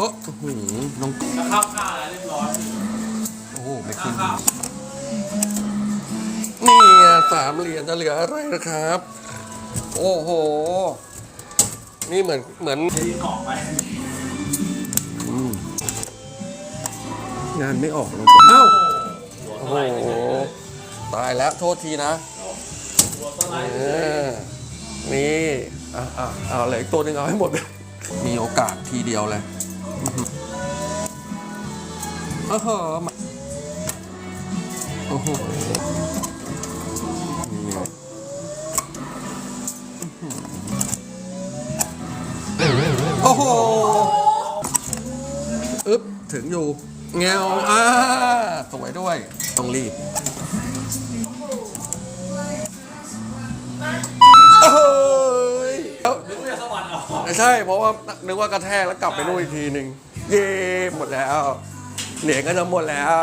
โอ้โหลงแล้ข้าวข้าอะไรเรียบร้อยโอ้โหไม่ขึ้นนี่สามเหรียญจะเหลืออะไรนะครับ โอ้โห นี่เหมือนเหมือนงานไม่ออกเลยเอ้าโอ้โหตายแล้วโทษทีนะนี่อะอะเอาเลยอีกตัวหนึ่งเอาให้หมดเลยมีโอกาสทีเดียวเลย โอ้โหโอ้โหโอ้โหอึ๊บถึงอยู่เงวอ่าสวยด้วย ต้องรีบเอ้ยเอ้านึกว่าสวรรค์ออไม่ใช่ เพราะว่านึกว่ากระแทกแล้วกลับไปนู่นอีกทีหนึ่ง เย่หมดแล้ว เหรียญก็จะหมดแล้ว